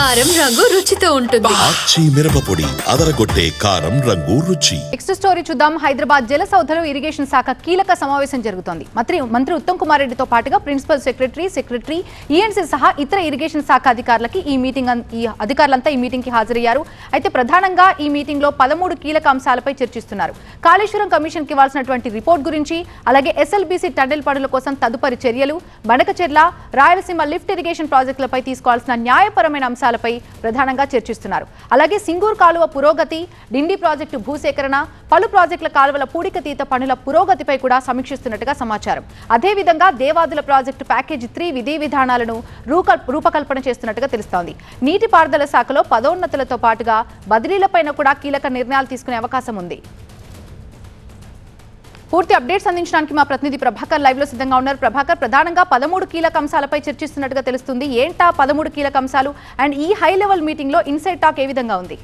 కారం రంగు రుచితో ఉంటుంది. మిరపపొడి అదరగొట్టే కారం రంగు రుచి. నెక్స్ట్ స్టోరీ చూద్దాం. హైదరాబాద్ జల సౌధలో ఇరిగేషన్ శాఖ కీలక సమావేశం జరుగుతోంది. మంత్రి మంత్రి ఉత్తమ్ కుమార్ రెడ్డితో పాటుగా ప్రిన్సిపల్ సెక్రటరీ సెక్రటరీ ఈఎన్సీ సహా ఇతర ఇరిగేషన్ శాఖ అధికారులకి ఈ మీటింగ్ ఈ అధికారులంతా ఈ మీటింగ్కి హాజరయ్యారు. అయితే ప్రధానంగా ఈ మీటింగ్లో పదమూడు కీలక అంశాలపై చర్చిస్తున్నారు. కాళేశ్వరం కమిషన్కి ఇవ్వాల్సినటువంటి రిపోర్ట్ గురించి అలాగే ఎస్ఎల్బీసీ టన్నెల్ పనుల కోసం తదుపరి చర్యలు బనకచెర్ల రాయలసీమ లిఫ్ట్ ఇరిగేషన్ ప్రాజెక్టులపై తీసుకోవాల్సిన న్యాయపరమైన అంశాలపై ప్రధానంగా చర్చిస్తున్నారు. అలాగే సింగూర్ కాలువ పురోగతి డిండి ప్రాజెక్టు భూసేకరణ పలు ప్రాజెక్టుల కాలువల పూడికతీత పనుల పురోగతిపై కూడా సమీక్షిస్తున్నట్టుగా సమాచారం. అదేవిధంగా దేవాదుల ప్రాజెక్టు ప్యాకేజీ త్రీ విధి విధానాలను రూకల్- రూపకల్పన చేస్తున్నట్టుగా తెలుస్తోంది. నీటిపారుదల శాఖలో పదోన్నతులతో పాటుగా బదిలీలపైన కూడా కీలక నిర్ణయాలు తీసుకునే అవకాశం ఉంది. పూర్తి అప్డేట్స్ అందించడానికి మా ప్రతినిధి ప్రభాకర్ లైవ్లో సిద్ధంగా ఉన్నారు. ప్రభాకర్ ప్రధానంగా పదమూడు కీలక అంశాలపై చర్చిస్తున్నట్టుగా తెలుస్తుంది. ఏంటా పదమూడు కీలక అంశాలు? అండ్ ఈ హై లెవెల్ మీటింగ్లో ఇన్సైడ్ టాక్ ఏ విధంగా ఉంది?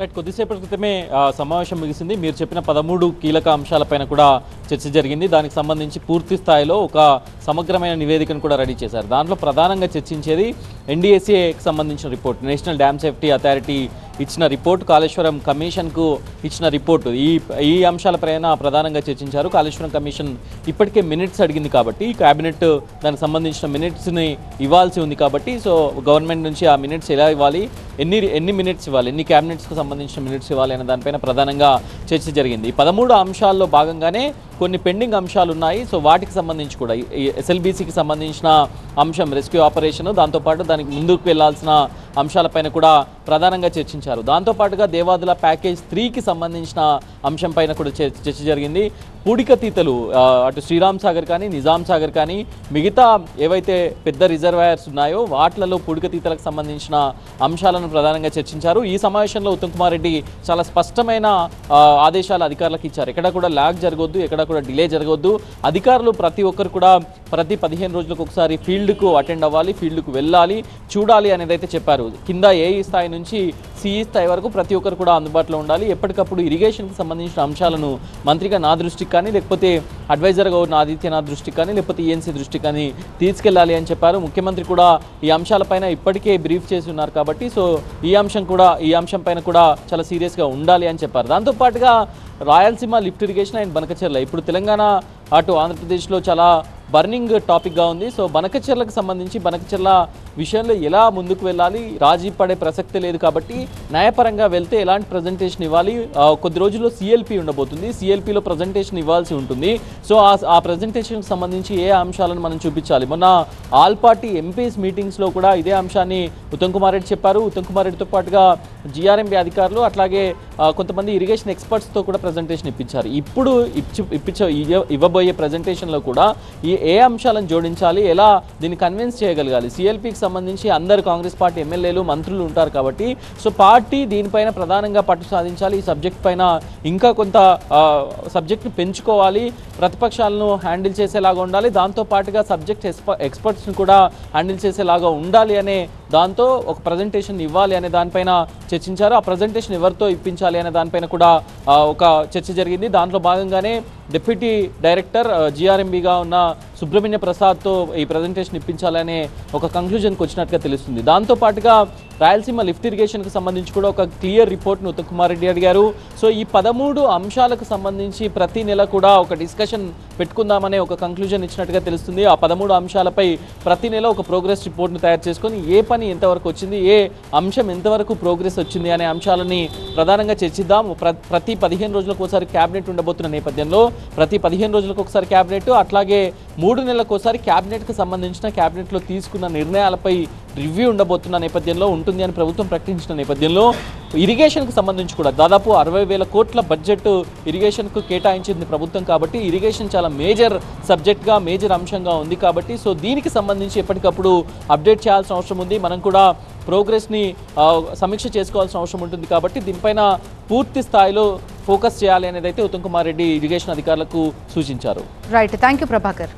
రైట్ కొద్దిసేపటి క్రితమే సమావేశం ముగిసింది. మీరు చెప్పిన పదమూడు కీలక అంశాలపైన కూడా చర్చ జరిగింది. దానికి సంబంధించి పూర్తి స్థాయిలో ఒక సమగ్రమైన నివేదికను కూడా రెడీ చేశారు. దాంట్లో ప్రధానంగా చర్చించేది ఎన్డీఎస్ఏకి సంబంధించిన report. National dam safety authority ఇచ్చిన రిపోర్ట్ కాళేశ్వరం కమిషన్కు ఇచ్చిన రిపోర్టు. ఈ ఈ అంశాలపైన ప్రధానంగా చర్చించారు. కాళేశ్వరం కమిషన్ ఇప్పటికే మినిట్స్ అడిగింది కాబట్టి క్యాబినెట్ దానికి సంబంధించిన మినిట్స్ని ఇవ్వాల్సి ఉంది కాబట్టి సో గవర్నమెంట్ నుంచి ఆ మినిట్స్ ఎలా ఇవ్వాలి ఎన్ని ఎన్ని మినిట్స్ ఇవ్వాలి? ఎన్ని క్యాబినెట్స్కి సంబంధించిన మినిట్స్ ఇవ్వాలి అనే దానిపైన ప్రధానంగా చర్చ జరిగింది. పదమూడు అంశాల్లో భాగంగానే కొన్ని పెండింగ్ అంశాలు ఉన్నాయి. సో వాటికి సంబంధించి కూడా ఈ ఎస్ఎల్బీసీకి సంబంధించిన అంశం రెస్క్యూ ఆపరేషన్ దాంతోపాటు దానికి ముందుకు వెళ్ళాల్సిన అంశాలపైన కూడా ప్రధానంగా చర్చించారు. దాంతోపాటుగా దేవాదుల ప్యాకేజ్ త్రీకి సంబంధించిన అంశం పైన కూడా చర్చ చర్చ జరిగింది. పూడికతీతలు అటు శ్రీరామ్ సాగర్ కానీ నిజాం సాగర్ కానీ మిగతా ఏవైతే పెద్ద రిజర్వాయర్స్ ఉన్నాయో వాటిలలో పూడికతీతలకు సంబంధించిన అంశాలను ప్రధానంగా చర్చించారు. ఈ సమావేశంలో ఉత్తమ్ కుమార్ రెడ్డి చాలా స్పష్టమైన ఆదేశాలు అధికారులకు ఇచ్చారు. ఎక్కడ కూడా ల్యాగ్ జరగొద్దు ఎక్కడ కూడా డిలే జరగొద్దు. అధికారులు ప్రతి ఒక్కరు కూడా ప్రతి పదిహేను రోజులకు ఒకసారి ఫీల్డ్కు అటెండ్ అవ్వాలి ఫీల్డ్కు వెళ్ళాలి చూడాలి అనేది అయితే చెప్పారు. కింద ఏ స్థాయి నుంచి సిఈ స్థాయి వరకు ప్రతి ఒక్కరు కూడా అందుబాటులో ఉండాలి. ఎప్పటికప్పుడు ఇరిగేషన్కి సంబంధించిన అంశాలను మంత్రిగా నా దృష్టికి కానీ లేకపోతే అడ్వైజర్గా ఉన్న ఆదిత్యనాథ్ దృష్టికి కానీ లేకపోతే ఈఎన్సీ దృష్టికి కానీ తీసుకెళ్ళాలి అని చెప్పారు. ముఖ్యమంత్రి కూడా ఈ అంశాలపైన ఇప్పటికే బ్రీఫ్ చేసి ఉన్నారు కాబట్టి సో ఈ అంశం కూడా ఈ అంశం పైన కూడా చాలా సీరియస్గా ఉండాలి అని చెప్పారు. దాంతోపాటుగా Rayalaseema lift irrigation and Banakacherla. ఇప్పుడు తెలంగాణ అటు ఆంధ్రప్రదేశ్లో చాలా బర్నింగ్ టాపిక్గా ఉంది. సో బనకచెర్లకు సంబంధించి బనకచెర్ల విషయంలో ఎలా ముందుకు వెళ్ళాలి? రాజీ పడే ప్రసక్తి లేదు కాబట్టి న్యాయపరంగా వెళ్తే ఎలాంటి ప్రజెంటేషన్ ఇవ్వాలి? కొద్ది రోజుల్లో సిఎల్పి ఉండబోతుంది. సిఎల్పిలో ప్రజెంటేషన్ ఇవ్వాల్సి ఉంటుంది. సో ఆ ప్రజెంటేషన్కి సంబంధించి ఏ అంశాలను మనం చూపించాలి? మొన్న ఆల్ పార్టీ ఎంపీస్ మీటింగ్స్లో కూడా ఇదే అంశాన్ని ఉత్తమ్ కుమార్ రెడ్డి చెప్పారు. ఉత్తమ్ కుమార్ రెడ్డితో పాటుగా జిఆర్ఎంబి అధికారులు అట్లాగే కొంతమంది ఇరిగేషన్ ఎక్స్పర్ట్స్తో కూడా ప్రజెంటేషన్ ఇప్పించారు. ఇప్పుడు ఇప్పించ ఇవ్వ- ఇవ్వబోయే ప్రజెంటేషన్లో కూడా ఈ ఏ అంశాలను జోడించాలి ఎలా దీన్ని కన్విన్స్ చేయగలగాలి? సిఎల్పికి సంబంధించి అందరు కాంగ్రెస్ పార్టీ ఎమ్మెల్యేలు మంత్రులు ఉంటారు కాబట్టి సో పార్టీ దీనిపైన ప్రధానంగా పట్టు సాధించాలి ఈ సబ్జెక్ట్ పైన ఇంకా కొంత సబ్జెక్ట్ని సబ్జెక్ట్ను పెంచుకోవాలి ప్రతిపక్షాలను హ్యాండిల్ చేసేలాగా ఉండాలి దాంతో పాటుగా సబ్జెక్ట్ ఎక్స్పర్ట్స్ని కూడా హ్యాండిల్ చేసేలాగా ఉండాలి అనే దాంతో ఒక ప్రజెంటేషన్ ఇవ్వాలి అనే దానిపైన చర్చించారు. ఆ ప్రజెంటేషన్ ఎవరితో ఇప్పించాలి అనే దానిపైన కూడా ఒక చర్చ జరిగింది. దాంట్లో భాగంగానే డిప్యూటీ డైరెక్టర్ జీఆర్ఎంబీగా ఉన్న సుబ్రహ్మణ్య ప్రసాద్తో ఈ ప్రజెంటేషన్ ఇప్పించాలనే ఒక కంక్లూజన్కి వచ్చినట్టుగా తెలుస్తుంది. దాంతో పాటుగా రాయలసీమ లిఫ్ట్ ఇరిగేషన్కి సంబంధించి కూడా ఒక క్లియర్ రిపోర్ట్ను ఉత్తమ్ రెడ్డి అడిగారు సో ఈ పదమూడు అంశాలకు సంబంధించి ప్రతి నెల కూడా ఒక డిస్కషన్ పెట్టుకుందామనే ఒక కంక్లూజన్ ఇచ్చినట్టుగా తెలుస్తుంది. ఆ పదమూడు అంశాలపై ప్రతి నెల ఒక ప్రోగ్రెస్ రిపోర్ట్ను తయారు చేసుకొని ఏ పని ఎంతవరకు వచ్చింది ఏ అంశం ఎంతవరకు ప్రోగ్రెస్ వచ్చింది అనే అంశాలని ప్రధానంగా చర్చిద్దాం. ప్రతి పదిహేను రోజులకు ఒకసారి క్యాబినెట్ ఉండబోతున్న నేపథ్యంలో ప్రతి పదిహేను రోజులకు ఒకసారి క్యాబినెట్ అట్లాగే మూడు నెలలకు ఒకసారి క్యాబినెట్కి సంబంధించిన క్యాబినెట్లో తీసుకున్న నిర్ణయాలపై రివ్యూ ఉండబోతున్న నేపథ్యంలో ఉంటుంది అని ప్రభుత్వం ప్రకటించిన నేపథ్యంలో ఇరిగేషన్కు సంబంధించి కూడా దాదాపు అరవై వేల కోట్ల బడ్జెట్ ఇరిగేషన్కు కేటాయించింది ప్రభుత్వం కాబట్టి ఇరిగేషన్ చాలా మేజర్ సబ్జెక్ట్గా మేజర్ అంశంగా ఉంది కాబట్టి సో దీనికి సంబంధించి ఎప్పటికప్పుడు అప్డేట్ చేయాల్సిన అవసరం ఉంది. మనం కూడా ప్రోగ్రెస్ని సమీక్ష చేసుకోవాల్సిన అవసరం ఉంటుంది కాబట్టి దీనిపైన పూర్తి స్థాయిలో ఫోకస్ చేయాలి అనేది అయితే ఉత్తమ్ కుమార్ రెడ్డి ఇరిగేషన్ అధికారులకు సూచించారు. Right thank you Prabhakar